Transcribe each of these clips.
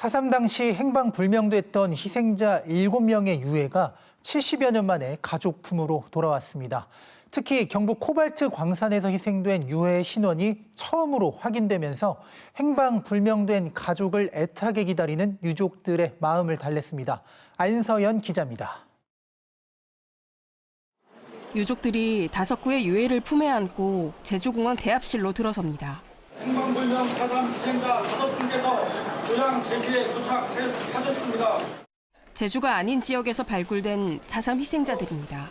4.3 당시 행방 불명됐던 희생자 7명의 유해가 70여 년 만에 가족 품으로 돌아왔습니다. 특히 경북 코발트 광산에서 희생된 유해의 신원이 처음으로 확인되면서 행방 불명된 가족을 애타게 기다리는 유족들의 마음을 달랬습니다. 안서연 기자입니다. 유족들이 다섯 구의 유해를 품에 안고 제주공항 대합실로 들어섭니다. 행방불명 사상 희생자 다섯 분께서 고향 제주에 도착하셨습니다. 제주가 아닌 지역에서 발굴된 4.3 희생자들입니다.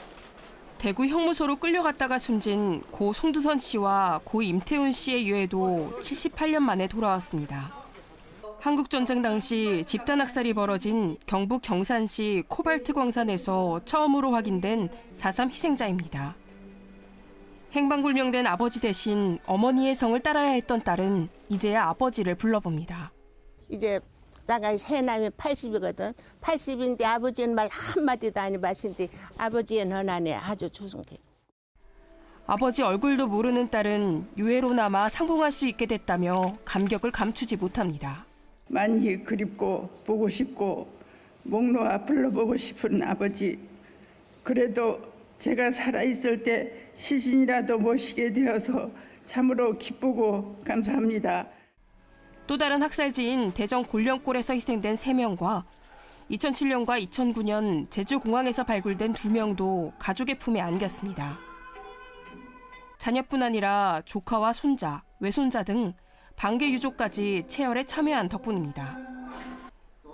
대구 형무소로 끌려갔다가 숨진 고 송두선 씨와 고 임태훈 씨의 유해도 78년 만에 돌아왔습니다. 한국전쟁 당시 집단 학살이 벌어진 경북 경산시 코발트 광산에서 처음으로 확인된 4.3 희생자입니다. 행방불명된 아버지 대신 어머니의 성을 따라야 했던 딸은 이제야 아버지를 불러봅니다. 이제 나가 해남이 80이거든. 80인데 아버지는 말 한마디도 안 해봤는데 아버지의 너나네 아주 조승해. 아버지 얼굴도 모르는 딸은 유해로 남아 상봉할 수 있게 됐다며 감격을 감추지 못합니다. 많이 그립고 보고 싶고 목 놓아 불러보고 싶은 아버지. 그래도 제가 살아있을 때 시신이라도 모시게 되어서 참으로 기쁘고 감사합니다. 또 다른 학살지인 대전 골령골에서 희생된 3명과 2007년과 2009년 제주공항에서 발굴된 2명도 가족의 품에 안겼습니다. 자녀뿐 아니라 조카와 손자, 외손자 등 반개 유족까지 체열에 참여한 덕분입니다.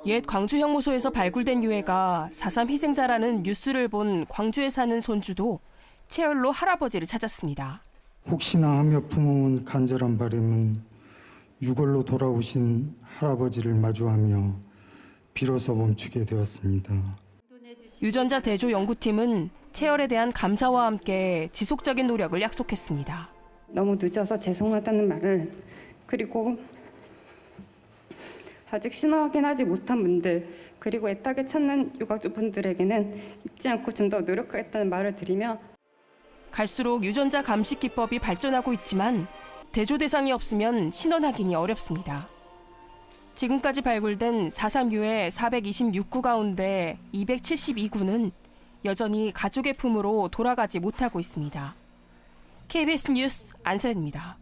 옛 광주 형무소에서 발굴된 유해가 4.3 희생자라는 뉴스를 본 광주에 사는 손주도 체열로 할아버지를 찾았습니다. 혹시나 하며 품어온 간절한 바람은 유골로 돌아오신 할아버지를 마주하며 비로소 멈추게 되었습니다. 유전자 대조 연구팀은 체열에 대한 감사와 함께 지속적인 노력을 약속했습니다. 너무 늦어서 죄송하다는 말을 그리고 아직 신원 확인하지 못한 분들 그리고 애타게 찾는 유가족분들에게는 잊지 않고 좀 더 노력하겠다는 말을 드리며 갈수록 유전자 감식 기법이 발전하고 있지만 대조 대상이 없으면 신원 확인이 어렵습니다. 지금까지 발굴된 4.3유의 426구 가운데 272구는 여전히 가족의 품으로 돌아가지 못하고 있습니다. KBS 뉴스 안서연입니다.